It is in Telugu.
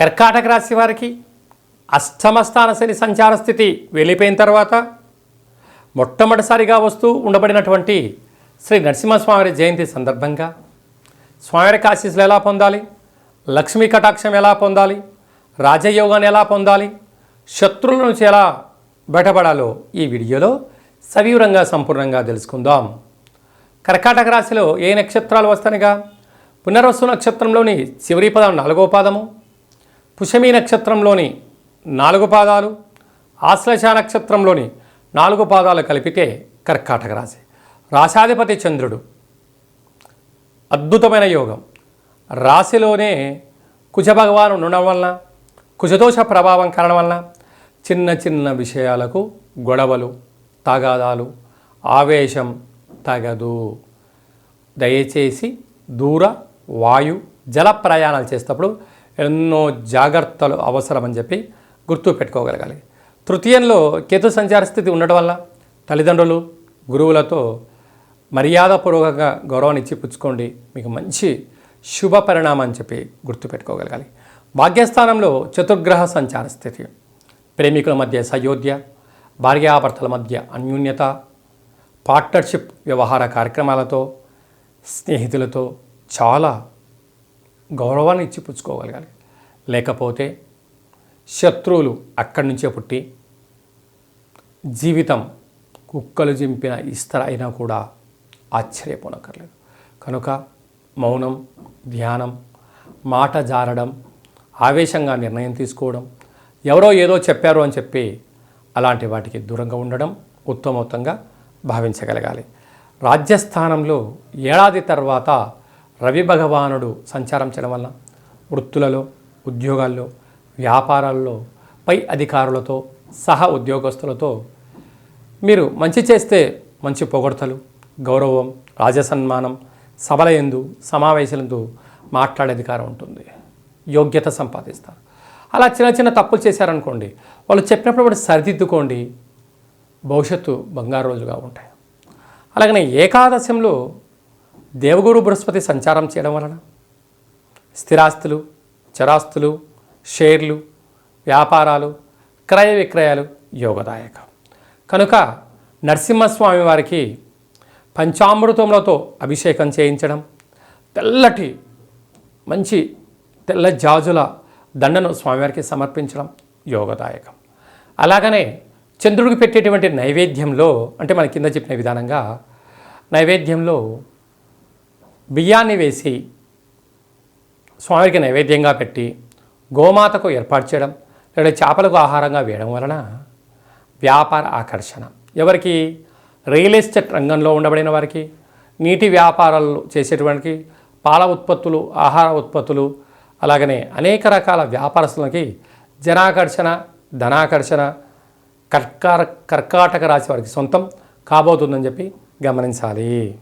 కర్కాటక రాశి వారికి అష్టమస్థాన శని సంచార స్థితి వెళ్ళిపోయిన తర్వాత మొట్టమొదటిసారిగా వస్తూ ఉండబడినటువంటి శ్రీ నరసింహస్వామి జయంతి సందర్భంగా స్వామివారికి ఆశీస్సులు ఎలా పొందాలి? లక్ష్మీ కటాక్షం ఎలా పొందాలి? రాజయోగాన్ని ఎలా పొందాలి? శత్రువుల నుంచి ఎలా బయటపడాలో ఈ వీడియోలో సవివరంగా సంపూర్ణంగా తెలుసుకుందాం. కర్కాటక రాశిలో ఏ నక్షత్రాలు వస్తాయిగా పునర్వసు నక్షత్రంలోని చివరి పదం నాలుగో పాదము పుషమి నక్షత్రంలోని నాలుగు పాదాలు ఆశ్లేష నక్షత్రంలోని నాలుగు పాదాలు కలిపితే కర్కాటక రాశి. రాశాధిపతి చంద్రుడు. అద్భుతమైన యోగం. రాశిలోనే కుజభగవాను ఉండడం వలన కుజదోష ప్రభావం కారణం వలన చిన్న చిన్న విషయాలకు గొడవలు తగాదాలు ఆవేశం తగదు. దయచేసి దూర వాయు జల ప్రయాణాలు చేసేటప్పుడు ఎన్నో జాగ్రత్తలు అవసరమని చెప్పి గుర్తు పెట్టుకోగలగాలి. తృతీయంలో కేతు సంచార స్థితి ఉండడం వల్ల తల్లిదండ్రులు గురువులతో మర్యాదపూర్వకంగా గౌరవాన్ని ఇచ్చి పుచ్చుకోండి. మీకు మంచి శుభ పరిణామం అని చెప్పి గుర్తుపెట్టుకోగలగాలి భాగ్యస్థానంలో చతుర్గ్రహ సంచార స్థితి. ప్రేమికుల మధ్య సయోధ్య భార్యాభర్తల మధ్య అన్యూన్యత పార్ట్నర్షిప్ వ్యవహార కార్యక్రమాలతో స్నేహితులతో చాలా గౌరవాన్ని ఇచ్చి పుచ్చుకోగలగాలి. లేకపోతే శత్రువులు అక్కడి నుంచే పుట్టి జీవితం కుక్కలు చింపిన ఇస్తర అయినా కూడా ఆశ్చర్యపోనక్కర్లేదు. కనుక మౌనం ధ్యానం మాట జారడం ఆవేశంగా నిర్ణయం తీసుకోవడం ఎవరో ఏదో చెప్పారు అని చెప్పి అలాంటి వాటికి దూరంగా ఉండడం ఉత్తమోత్తంగా భావించగలగాలి. రాజ్యస్థానంలో ఏడాది తర్వాత రవి భగవానుడు సంచారం చేయడం వల్ల వృత్తులలో ఉద్యోగాల్లో వ్యాపారాల్లో పై అధికారులతో సహ ఉద్యోగస్తులతో మీరు మంచి చేస్తే మంచి పొగడ్తలు గౌరవం రాజసన్మానం సభల ఎందు సమావేశాలందు మాట్లాడే అధికారం ఉంటుంది. యోగ్యత సంపాదిస్తారు. అలా చిన్న చిన్న తప్పులు చేశారనుకోండి వాళ్ళు చెప్పినప్పుడు కూడా సరిదిద్దుకోండి. భవిష్యత్తు బంగారు రోజుగా ఉంటాయి. అలాగనే ఏకాదశంలో దేవగురు బృహస్పతి సంచారం చేయడం వలన స్థిరాస్తులు చరాస్తులు షేర్లు వ్యాపారాలు క్రయ విక్రయాలు యోగదాయకం. కనుక నరసింహస్వామి వారికి పంచామృతములతో అభిషేకం చేయించడం తెల్లటి మంచి తెల్ల జాజుల దండను స్వామివారికి సమర్పించడం యోగదాయకం. అలాగనే చంద్రుడికి పెట్టేటువంటి నైవేద్యంలో అంటే మన కింద చెప్పిన విధానంగా నైవేద్యంలో బియ్యాన్ని వేసి స్వామికి నైవేద్యంగా పెట్టి గోమాతకు ఏర్పాటు చేయడం లేదా చేపలకు ఆహారంగా వేయడం వలన వ్యాపార ఆకర్షణ. ఎవరికి? రియల్ ఎస్టేట్ రంగంలో ఉండబడిన వారికి నీటి వ్యాపారాలు చేసేటువంటి పాల ఉత్పత్తులు ఆహార ఉత్పత్తులు అలాగనే అనేక రకాల వ్యాపారస్తులకి జనాకర్షణ ధనాకర్షణ కర్కార కర్కాటక రాశి వారికి సొంతం కాబోతుందని చెప్పి గమనించాలి.